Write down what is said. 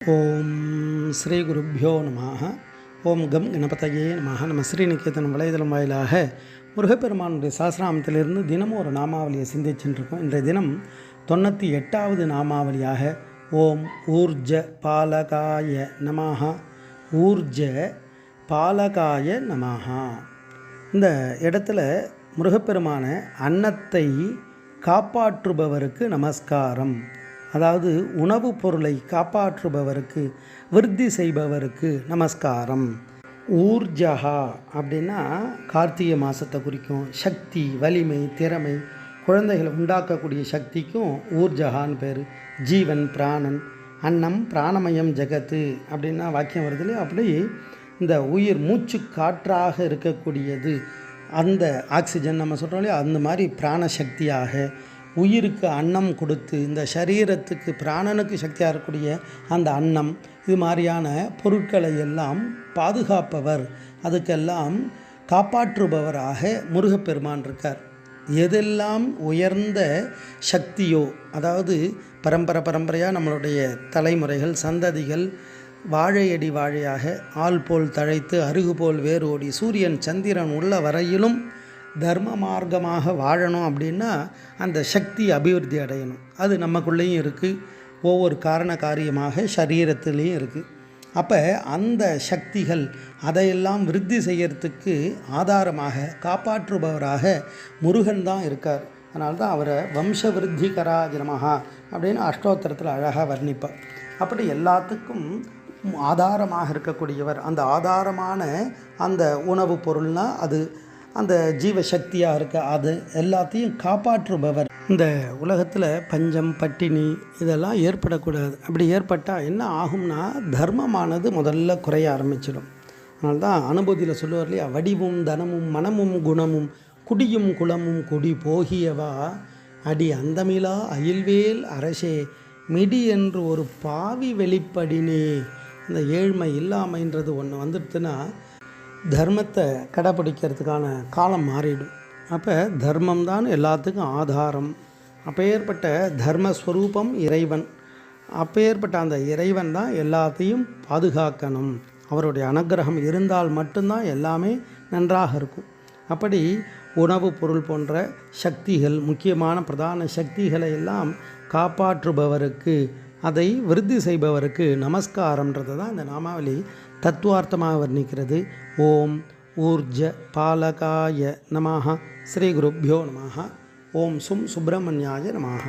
ஓம் ஸ்ரீ குருப்பியோ நமः ஓம் கம் கணபதையே நமः நம்ம ஸ்ரீநிகேதன் வலைதளம் வாயிலாக முருகப்பெருமானுடைய சாஸ்திராமத்திலிருந்து தினமும் ஒரு நாமாவளியை சிந்திச்சுருக்கோம் இன்றைய தினம் தொண்ணூற்றி எட்டாவது நாமாவளியாக ஓம் ஊர்ஜ பாலகாய நமஹா. ஊர்ஜ பாலகாய நமஹா. இந்த இடத்துல முருகப்பெருமான அன்னத்தை காப்பாற்றுபவருக்கு நமஸ்காரம். அதாவது உணவுப் பொருளை காப்பாற்றுபவருக்கு விருத்தி செய்பவருக்கு நமஸ்காரம். ஊர்ஜகா அப்படின்னா கார்த்திகை மாதத்தை குறிக்கும். சக்தி வலிமை திறமை குழந்தைகளை உண்டாக்கக்கூடிய சக்திக்கும் ஊர்ஜகான்னு பேர். ஜீவன் பிராணன் அன்னம் பிராணமயம் ஜெகத்து அப்படின்னா வாக்கியம் வருது இல்லையா? அப்படி இந்த உயிர் மூச்சு காற்றாக இருக்கக்கூடியது. அந்த ஆக்சிஜன் நம்ம சொல்கிறோம் இல்லையா? அந்த மாதிரி பிராணசக்தியாக உயிருக்கு அன்னம் கொடுத்து இந்த சரீரத்துக்கு பிராணனுக்கு சக்தியாக இருக்கக்கூடிய அந்த அன்னம் இது மாதிரியான பொருட்களை எல்லாம் பாதுகாப்பவர். அதுக்கெல்லாம் காப்பாற்றுபவராக முருகப்பெருமான் இருக்கார். எதெல்லாம் உயர்ந்த சக்தியோ அதாவது பரம்பரை பரம்பரையாக நம்மளுடைய தலைமுறைகள் சந்ததிகள் வாழையடி வாழையாக ஆள் போல் தழைத்து அருகு போல் வேரோடி சூரியன் சந்திரன் உள்ள வரையிலும் தர்ம மார்க்கமாக வாழணும் அப்படின்னா அந்த சக்தி அபிவிருத்தி அடையணும். அது நமக்குள்ளேயும் இருக்குது ஒவ்வொரு காரண காரியமாக சரீரத்திலையும் இருக்குது அப்போ அந்த சக்திகள் அதையெல்லாம் விருத்தி செய்யறதுக்கு ஆதாரமாக காப்பாற்றுபவராக முருகன் தான் இருக்கார். அதனால தான் அவரை வம்ச விருத்தி கராஜனமஹா அப்படின்னு அஷ்டோத்திரத்தில் அழகாக வர்ணிப்பார். அப்படி எல்லாத்துக்கும் ஆதாரமாக இருக்கக்கூடியவர். அந்த ஆதாரமான அந்த உணவுப் பொருள்னால் அது அந்த ஜீவசக்தியாக இருக்க அது எல்லாத்தையும் காப்பாற்றுபவர். இந்த உலகத்தில் பஞ்சம் பட்டினி இதெல்லாம் ஏற்படக்கூடாது. அப்படி ஏற்பட்டால் என்ன ஆகும்னா தர்மமானது முதல்ல குறைய ஆரம்பிச்சிடும். அதனால தான் அனுபூதியில் சொல்லுவார் இல்லையா? வடிவும் தனமும் மனமும் குணமும் குடியும் குளமும் குடி போகியவா? அடி அந்தமிலா அயில்வேல் அரசே மிடி என்று ஒரு பாவி வெளிப்படினே. இந்த ஏழ்மை இல்லாமைன்றது ஒன்று வந்துடுதுன்னா தர்மத்தை கடைப்பிடிக்கிறதுக்கான காலம் மாறிடும். அப்போ தர்மம் தான் எல்லாத்துக்கும் ஆதாரம். அப்பேற்பட்ட தர்மஸ்வரூபம் இறைவன். அப்பேற்பட்ட அந்த இறைவன் தான் எல்லாத்தையும் பாதுகாக்கணும். அவருடைய அனுகிரகம் இருந்தால் மட்டும்தான் எல்லாமே நன்றாக இருக்கும். அப்படி உணவு பொருள் போன்ற சக்திகள் முக்கியமான பிரதான சக்திகளை எல்லாம் காப்பாற்றுபவருக்கு அதை விருத்தி செய்பவருக்கு நமஸ்காரம்ன்றது தான் இந்த நாமாவளி. தத்துவார்த்தமாக வர்ணிக்கிறது. ஓம் ஊர்ஜ பாலகாய நமாக ஸ்ரீ குருப்பியோ நமாக ஓம் சும் சுப்பிரமணியாய நமாக